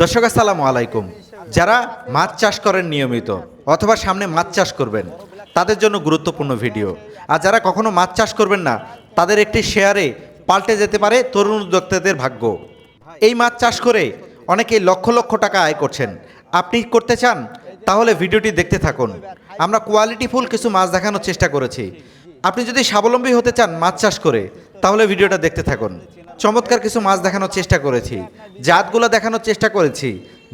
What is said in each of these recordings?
দর্শক, আসসালামু আলাইকুম। যারা মাছ চাষ করেন নিয়মিত অথবা সামনে মাছ চাষ করবেন, তাদের জন্য গুরুত্বপূর্ণ ভিডিও। আর যারা কখনো মাছ চাষ করবেন না, তাদের একটি শেয়ারে পাল্টে যেতে পারে তরুণ উদ্যোক্তাদের ভাগ্য। এই মাছ চাষ করে অনেকেই লক্ষ লক্ষ টাকা আয় করছেন। আপনি করতে চান? তাহলে ভিডিওটি দেখতে থাকুন। আমরা কোয়ালিটিফুল কিছু মাছ দেখানোর চেষ্টা করেছি। আপনি যদি স্বাবলম্বী হতে চান মাছ চাষ করে তাহলে ভিডিওটা দেখতে থাকুন। চমৎকার কিছু মাছ দেখানোর চেষ্টা করেছি। জাতগুলো দেখানোর চেষ্টা করেছি।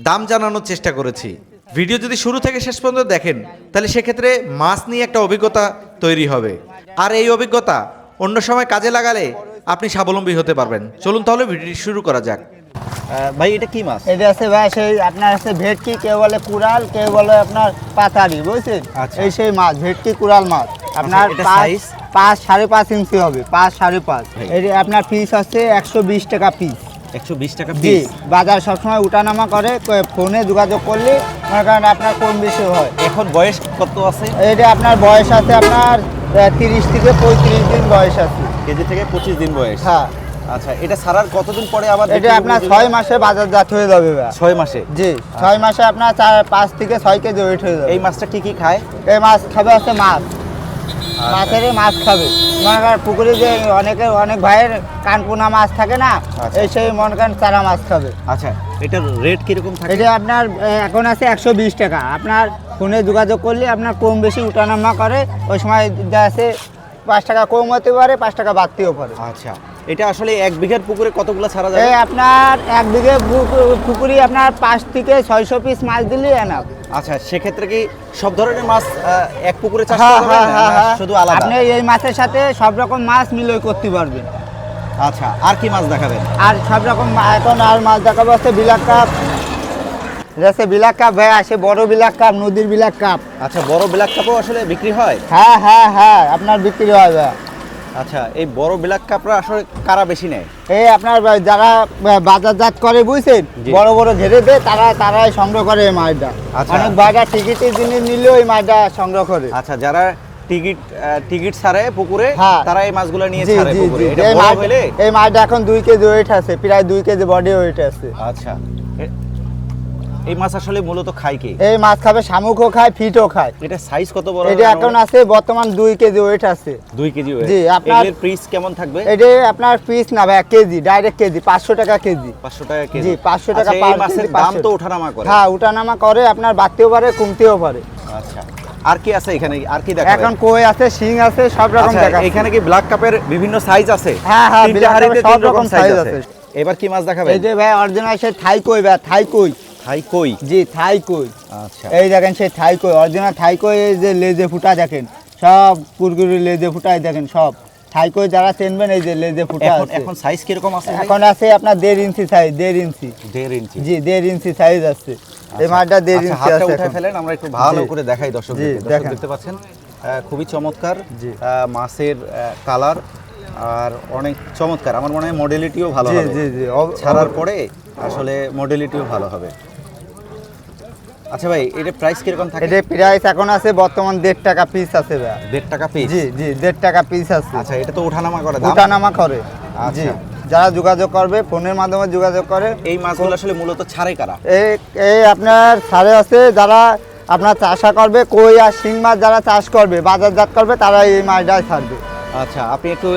দাম জানানোর চেষ্টা করেছি। ভিডিও যদি শুরু থেকে শেষ পর্যন্ত দেখেন তাহলে সেক্ষেত্রে মাছ নিয়ে একটা অভিজ্ঞতা তৈরি হবে। আর এই অভিজ্ঞতা অন্য সময় কাজে লাগালে আপনি স্বাবলম্বী হতে পারবেন। চলুন তাহলে ভিডিওটি শুরু করা যাক। ভাই এটা কি মাছ? এটা আছে ভাই সেই আপনার আছে ভেটকি কেউ বলে কুড়াল কেউ বলে আপনার পাতারি বুঝছেন? আচ্ছা। এই সেই মাছ ভেটকি কুড়াল মাছ। আপনার এটা পাঁচ সাড়ে পাঁচ ইঞ্চি হবে পাঁচ সাড়ে পাঁচ। আপনার পিস আছে একশো বিশ টাকা পিস একশো বিশ টাকা জি বাজার সবসময় উঠানামা করে ফোনে যোগাযোগ করলে মনে করেন আপনার কম বেশি হয়। এখন বয়স কত আছে? এটা আপনার বয়স আছে আপনার তিরিশ থেকে পঁয়ত্রিশ দিন বয়স আছে। কেজি থেকে পঁচিশ দিন বয়স? হ্যাঁ। আচ্ছা এটা ছাড়ার কতদিন পরে আবার এটা আপনার ছয় মাসে বাজারজাত হয়ে যাবে। ছয় মাসে? জি ছয় মাসে আপনার চার পাঁচ থেকে ছয় কেজি ওয়েট হয়ে যাবে। এই মাছটা কি কি খায়? এই মাছ খাবে আছে মাছ। মাছের মাছ খাবে। মনে করেন পুকুরে যে অনেকে অনেক ভাইয়ের কানপুনা মাছ থাকে না আচ্ছা। এই সেই মনে করেন চারা মাছ খাবে। আচ্ছা এটার রেট কীরকম থাকে? এটা আপনার এখন আছে একশো বিশ টাকা। আপনার ফোনে যোগাযোগ করলে আপনার কম বেশি উঠানামা করে ওই সময় যা আছে পাঁচ টাকা কম হতে পারে পাঁচ টাকা বাড়তেও পারে। আচ্ছা এটা আসলে এক বিঘার পুকুরে কতগুলো ছাড়া যায় আপনার এক বিঘে পুকু- পুকুরি আপনার পাঁচ থেকে ছয়শো পিস মাছ দিলেই এনাফ আচ্ছা সেক্ষেত্রে কি সব ধরনের মাছ এক পুকুরে চাষ হ্যাঁ করা হ্যাঁ হ্যাঁ শুধু আলাদা? আপনি এই মাছের সাথে সব রকম মাছ মিলই করতে পারবেন। আচ্ছা আর কি মাছ দেখাবেন? আর সব রকম এখন আর মাছ দেখাবো হচ্ছে বিলাক কাপ। যাচ্ছে বিলাক কাপ ভাই আসে বড় বিলাক কাপ নদীর বিলাক কাপ। আচ্ছা বড় ব্ল্যাক কাপও আসলে বিক্রি হয়? হ্যাঁ হ্যাঁ হ্যাঁ আপনার বিক্রি হয় ভাই। আচ্ছা এই বড় ব্ল্যাক কাপরা আসলে কারা বেশি নেয়? এই আপনার যারা বাজারজাত করে বুঝছেন? বড় বড় ঘেরে দেয় তারা তারাই সংগ্রহ করে এই মাছটা আচ্ছা। অনেক ভাইরা টিকিটের জিনিস নিলেও এই মাছটা সংগ্রহ করে। আচ্ছা যারা টিকিট টিকিট ছাড়ে পুকুরে হ্যাঁ। তারা এই মাছগুলো নিয়ে ছাড়ে পুকুরে। এই মাছটা এখন দুই কেজি ওয়েট আছে প্রায় দুই কেজি বডি ওয়েট আছে। আচ্ছা। এই মাছ আসলে মূলত খায় কি? এই মাছ খাবে শামুকও খায় ফিটও খায়। এটা সাইজ কত বড় এটা এখন আছে বর্তমান দুই কেজি ওয়েট আছে। দুই কেজি ওয়েট জি, আপনার- এগুলোর পিস কেমন থাকবে? এটা আপনার পিস না ভাই কেজি ডাইরেক্ট কেজি পাঁচশো টাকা কেজি। পাঁচশো টাকা কেজি। জি, 500 টাকা আচ্ছা, per এই মাছের দাম তো ওঠানামা করে। হ্যাঁ উঠানামা করে আপনার বাড়তেও পারে কমতেও পারে। আচ্ছা আর কি আছে এখানে? আর কি দেখাবেন? এখন কই আছে শিং আছে সব রকম আচ্ছা, দেখা এখানে কি ব্ল্যাক কাপের বিভিন্ন সাইজ আছে? হ্যাঁ, হ্যাঁ, এর সব রকম size আছে। এবার কি মাছ দেখাবেন? এই যে ভাই অরিজিনাল সে থাই কই ভাই থাই কই কই? জি থাই কই। আচ্ছা। এই দেখেন সেই থাই কই অরিজিনাল থাই কই যে লেজে ফুটা দেখেন সব কুরকুরি লেজে ফুটাই দেখেন সব। থাই কই যারা চেনবেন এই যে লেজে ফুটা এখন আছে। এখন সাইজ কীরকম আছে? এখন আছে আপনার দেড় ইঞ্চি সাইজ দেড় ইঞ্চি। দেড় ইঞ্চি। জি দেড় ইঞ্চি সাইজ আছে। এই মাছটা দেড় আচ্ছা, ইঞ্চি আছে এখন। ফেলেন আমরা একটু ভালো করে দেখাই দর্শক দর্শক দেখতে পাচ্ছেন খুবই চমৎকার মাছের কালার আর অনেক চমৎকার। আমার মনে হয় মডেলিটিও ভালো হবে। জি জি। ছাড়ার পরে আসলে মডেলিটিও ভালো হবে। আচ্ছা ভাই এটা প্রাইস কীরকম থাকে? এটা প্রাইস এখন আছে বর্তমান দেড় টাকা পিস আছে ভাই। দেড় টাকা পিস জি জি দেড় টাকা পিস আছে। আচ্ছা এটা তো ওঠানামা করে দাম? উঠানামা করে আচ্ছা। জি যারা যোগাযোগ করবে ফোনের মাধ্যমে যোগাযোগ করে এই মাছগুলো আসলে মূলত ছাড়ে কারা? এই আপনার সারে আছে যারা আপনার চাষা করবে কই আর শিং মাছ যারা চাষ করবে বাজারজাত করবে তারা এই মাছটা ছাড়বে। আচ্ছা আপনি একটু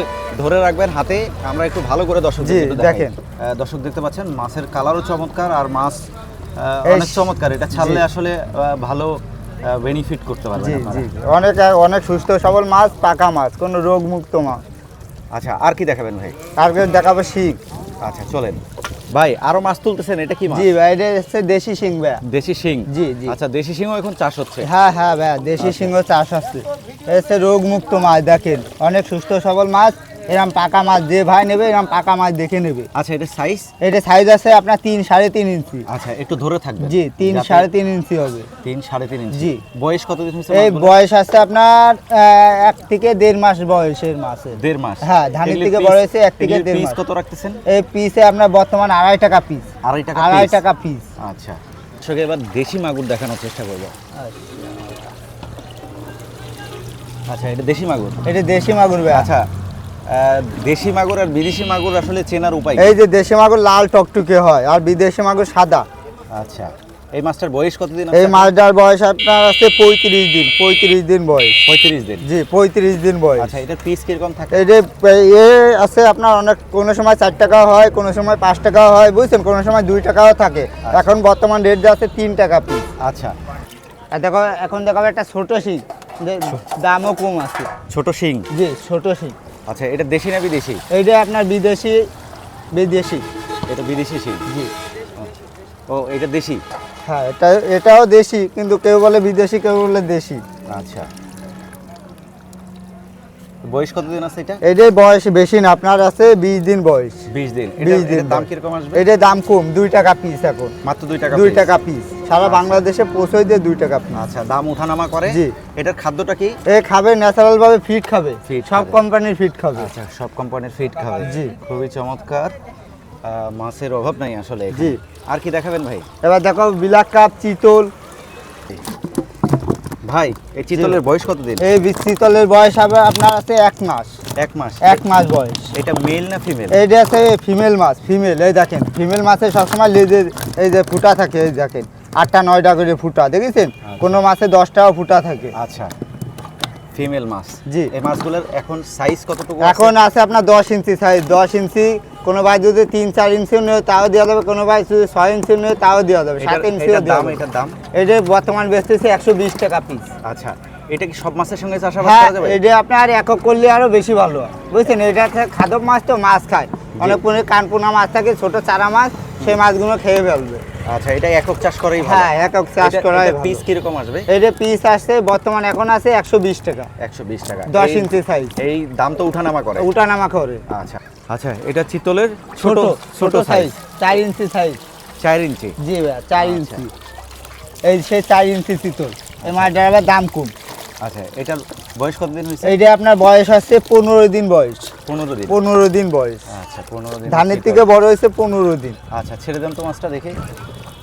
ধরে রাখবেন হাতে আমরা একটু ভালো করে দর্শক দেখেন। দর্শক দেখতে পাচ্ছেন মাছের কালারও চমৎকার আর মাছ অনেক চমৎকার। এটা ছাড়লে। আসলে ভালো বেনিফিট করতে পারবেন অনেক অনেক সুস্থ সবল মাছ পাকা মাছ কোনো রোগ মুক্ত মাছ। আচ্ছা আর কি দেখাবেন ভাই? তারপরে দেখাবো শিং। আচ্ছা চলেন। ভাই আরও মাছ তুলতেছেন এটা কি মাছ? জি ভাই এটা হচ্ছে দেশি শিং ভাই। দেশি শিং? জি, জি। আচ্ছা দেশি শিংও এখন চাষ হচ্ছে? হ্যাঁ হ্যাঁ ভাই দেশি আচ্ছা। সিংহ চাষ আছে এসে রোগ মুক্ত মাছ দেখেন। অনেক সুস্থ সবল মাছ। এরকম পাকা মাছ যে ভাই নেবে এরকম পাকা মাছ দেখে নেবে। আচ্ছা এটা সাইজ এটা সাইজ আছে আপনার তিন সাড়ে তিন ইঞ্চি। আচ্ছা একটু ধরে থাকবে জি তিন সাড়ে তিন ইঞ্চি হবে। তিন সাড়ে তিন ইঞ্চি। জি। বয়স কত এই বয়স আছে আপনার এক থেকে দেড় মাস বয়সের মাছের। দেড় মাস। হ্যাঁ, ধানের থেকে বড় হয়েছে এক থেকে দেড় মাস। কত রাখতেছেন? এই পিসে আপনার বর্তমান আড়াই টাকা পিস আড়াই টাকা আড়াই টাকা পিস আচ্ছা। দর্শক এবার দেশি মাগুর দেখানোর চেষ্টা করব। আচ্ছা এটা দেশি মাগুর? এটা দেশি মাগুর ভাই। আচ্ছা দেশি মাগুর আর বিদেশি মাগুর আসলে চেনার উপায় এই যে দেশি মাগুর লাল টকটুকে হয় আর বিদেশি মাগুর সাদা। আচ্ছা। এই মাছটার বয়স কতদিন এই মাছটার বয়স আপনার আছে পঁয়ত্রিশ দিন পঁয়ত্রিশ দিন বয়স। পঁয়ত্রিশ দিন। জি পঁয়ত্রিশ দিন বয়স। আচ্ছা এটা পিস কীরকম থাকে? এই যে এ আছে আপনার অনেক কোনো সময় চার টাকা হয় কোনো সময় পাঁচ টাকা হয় বুঝছেন? কোনো সময় দুই টাকাও থাকে। এখন বর্তমান রেট যা আছে তিন টাকা পিস আচ্ছা। দেখো এখন দেখাবো একটা ছোট শিং। দামও কম আছে। ছোট শিং? জি ছোট শিং। আচ্ছা এটা দেশি না বিদেশি? এইটা আপনার বিদেশি বিদেশি। এটা বিদেশি সি জি। ও এটা দেশি? হ্যাঁ এটা এটাও দেশি কিন্তু কেউ বলে বিদেশি কেউ বলে দেশি। আচ্ছা। বয়স কতদিন আছে এটা? এটার বয়স বেশি না আপনার আছে বিশ দিন বয়স। বিশ দিন। বিশ দিন দাম কীরকম আসবে? এটার দাম কম দুই টাকা পিস এখন। মাত্র দুই টাকা দুই টাকা পিস সারা বাংলাদেশে পৌঁছই দিয়ে দুই টাকা পিস আচ্ছা দাম ওঠানামা করে? জি। এটার খাদ্যটা কি? এ খাবে ন্যাচারাল ভাবে ফিট খাবে। সব কোম্পানির ফিট খাবে। আচ্ছা সব কোম্পানির ফিট খাবে। জি। খুবই চমৎকার। মাছের অভাব নাই আসলে জি। আর কি দেখাবেন ভাই? এবার দেখো বিলাক কাপ চিতল ভাই এই চিতলের বয়স কত দিন এই চিতলের বয়স হবে আপনার আছে এক মাস। এক মাস। এক মাস বয়স। এটা মেল না ফিমেল এইটা আছে ফিমেল মাছ ফিমেল এই দেখেন ফিমেল মাছে সবসময় লেজের এই যে ফুটা থাকে এই দেখেন আটটা নয়টা করে ফুটা দেখেছেন? কোনো মাছে দশটাও ফুটা থাকে। আচ্ছা। ফিমেল মাছ। জি। এই মাছগুলোর এখন সাইজ কতটুকু এখন আছে আপনার দশ ইঞ্চি সাইজ দশ ইঞ্চি। কোনো ভাই যদি তিন চার ইঞ্চি নেয় তাও দেওয়া যাবে। কোনো ভাই যদি ছয় ইঞ্চি নেয় তাও দেওয়া যাবে। সাত ইঞ্চি ইঞ্চিও দাম এটার দাম? এটা বর্তমান বেচতেছে একশো বিশ টাকা পিস আচ্ছা এটা কি সব মাছের সঙ্গে চাষাবাদ হ্যাঁ করা যাবে? এটা আপনার একক করলে আরও বেশি ভালো বুঝছেন? এটা খাদক মাছ তো মাছ খায়। অনেক পুনে কানপুনা মাছ থাকে ছোট চারা মাছ সেই মাছগুলো খেয়ে ফেলবে। আচ্ছা এটা একক চাষ করাই ভালো। হ্যাঁ একক চাষ করাই পিস কীরকম আসবে? এটা পিস আসছে বর্তমান এখন আছে একশো বিশ টাকা। একশো বিশ টাকা। দশ এই- ইঞ্চি সাইজ এই দাম তো উঠানামা করে। উঠানামা করে। আচ্ছা। আচ্ছা এটা চিতলের ছোট ছোট সাইজ চার ইঞ্চি সাইজ চার ইঞ্চি। জি ভাই চার আচ্ছা। ইঞ্চি। এই সেই চার ইঞ্চি চিতল। এই মাছটার দাম কম। আচ্ছা এটার বয়স কতদিন হয়েছে? এইটা আপনার বয়স আছে পনেরো দিন বয়স। পনেরো দিন। পনেরো দিন বয়স। আচ্ছা পনেরো দিন ধানের থেকে বড় হয়েছে পনেরো দিন। আচ্ছা ছেড়ে দেন তো মাছটা দেখে।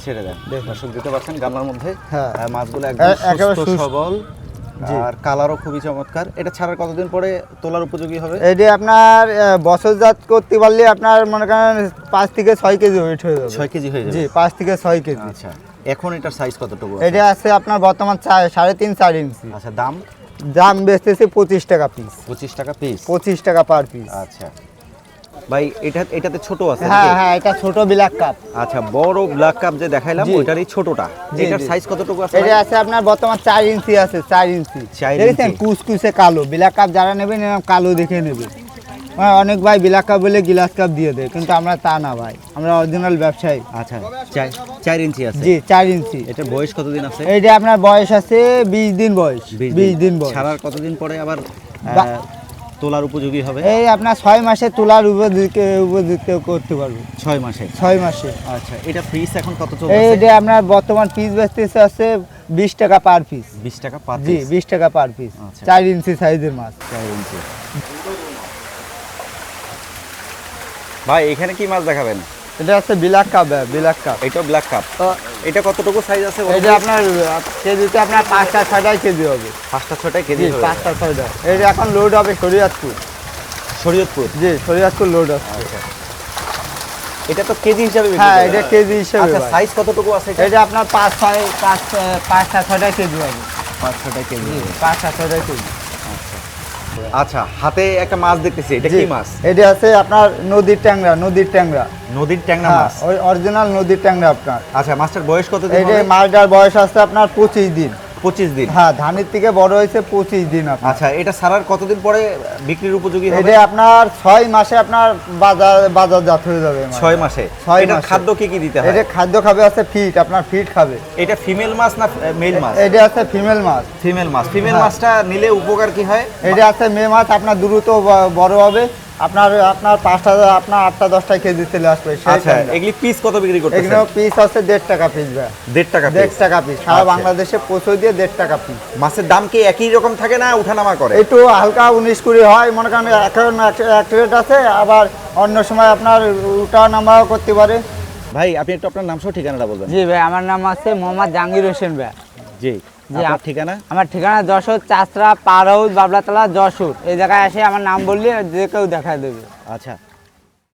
ছেড়ে দেন। দর্শক দিতে পারছেন গামলার মধ্যে হ্যাঁ। মাছগুলো একদম। সবল আর কালারও খুবই চমৎকার। এটা ছাড়ার কতদিন পরে তোলার উপযোগী হবে? এইটা আপনার বছরজাত করতে পারলে আপনার মনে করেন পাঁচ থেকে ছয় কেজি ওয়েট হয়ে যাবে। ছয় কেজি হয়ে জি যাবে পাঁচ থেকে ছয় কেজি। আচ্ছা। এখন এটার সাইজ কতটুকু এটা আছে আপনার বর্তমান সাড়ে তিন চার ইঞ্চি আচ্ছা দাম? দাম বেচতেছে পঁচিশ টাকা পিস পঁচিশ টাকা পিস পঁচিশ টাকা পার পিস আচ্ছা। ভাই এটা এটাতে ছোট আছে হ্যাঁ হ্যাঁ এটা ছোট বিলাক কাপ আচ্ছা বড় ব্ল্যাক কাপ যে দেখাইলাম। ওইটারই ছোটটা। এটার সাইজ কতটুকু আছে এটা আছে আপনার বর্তমান চার ইঞ্চি আছে চার ইঞ্চি চার দেখেছেন। কুচকুচে কালো। বিলাক কাপ যারা নেবেন এরকম কালো দেখে নেবে মানে অনেক ভাই বিলাক কাপ বলে গিলাস কাপ দিয়ে দেয় কিন্তু আমরা তা না ভাই। আমরা অরিজিনাল ব্যবসায়ী। আচ্ছা চার ইঞ্চি আছে। জি চার ইঞ্চি। এটা বয়স কতদিন আছে? এইটা আপনার বয়স আছে বিশ দিন বয়স বিশ দিন। বয়স। ছাড়ার কতদিন পরে আবার তোলার উপযোগী হবে? এই আপনার ছয় মাসে তোলার উপযুক্ত উপযুক্ত করতে পারব। ছয় মাসে? ছয় মাসে। আচ্ছা এটা ফ্রিজ এখন কত চলছে? এইটা আপনার বর্তমান পিস বেচতেছে আছে বিশ টাকা পার পিস বিশ টাকা পার জি বিশ টাকা পার পিস আচ্ছা। চার ইঞ্চি সাইজের মাছ। চার ইঞ্চি। ভাই এখানে কি মাছ দেখাবেন? এটা আছে বিলাক কাপ বিলাক কাপ। এটা ব্ল্যাক কাপ। তো এটা কতটুকু সাইজ আছে? এটা আপনার কেজিতে আপনার পাঁচটা ছয়টাই কেজি হবে। পাঁচটা ছয়টা কেজি পাঁচটা ছয়টা। এটা এখন লোড হবে শরীয়তপুর। শরীয়তপুর? জি শরীয়তপুর লোড আছে। আচ্ছা। এটা তো কেজি হিসাবে হ্যাঁ এটা কেজি হিসেবে আচ্ছা সাইজ কতটুকু আছে এটা? আপনার পাঁচ ছয় পাঁচ পাঁচটা ছয়টা কেজি হবে। পাঁচ ছয়টা কেজি পাঁচটা ছয়টা কেজি। আচ্ছা হাতে একটা মাছ দেখতেছি এটা কি মাছ? এটা আছে আপনার নদীর ট্যাংরা নদীর ট্যাংরা। নদীর ট্যাংরা হ্যাঁ মাছ? অরিজিনাল নদীর ট্যাংরা আপনার। আচ্ছা মাছটার বয়স কত দিন এইটা মাছটার বয়স আছে আপনার পঁচিশ দিন। পঁচিশ দিন? হ্যাঁ ধানের থেকে বড় হয়েছে পঁচিশ দিন আচ্ছা এটা সারার কতদিন পরে বিক্রির উপযোগী হবে? এটা আপনার ছয় মাসে আপনার বাজার বাজারজাত হয়ে যাবে। ছয় মাসে? ছয় এটা খাদ্য কি কি দিতে হয়? এটা খাদ্য খাবে আছে ফিট আপনার ফিট খাবে। এটা ফিমেল মাছ না মেল মাছ? এটা আছে ফিমেল মাছ। ফিমেল মাছ। ফিমেল হ্যাঁ। মাছটা নিলে উপকার কি হয়? এটা আছে মেয়ে মাছ আপনার দ্রুত বড় হবে। আপনার আপনার পাঁচটা আপনার আটটা দশটা কেজি চলে আসবে আচ্ছা এগুলি পিস কত বিক্রি করতেছেন? এগুলো পিস আছে দেড় টাকা পিস ভাই। দেড় টাকা দেড় টাকা পিস সারা আচ্ছা। বাংলাদেশে পৌঁছে দিয়ে দেড় টাকা পিস মাছের দাম কি একই রকম থাকে না উঠানামা করে? একটু হালকা উনিশ কুড়ি হয় মনে করেন এখন এক- এক রেট আছে আবার অন্য সময় আপনার উঠা নামাও করতে পারে। ভাই আপনি একটু আপনার নাম সহ ঠিকানাটা বলবেন। জি ভাই আমার নাম আছে মোহাম্মদ জাহাঙ্গীর হোসেন ভাই। জি। আপনার ঠিকানা? আমার ঠিকানা যশোর চাষরা পারৌদ বাবলাতলা যশোর। এই জায়গায় এসে আমার নাম বললে যে কেউ দেখা দেবে। আচ্ছা।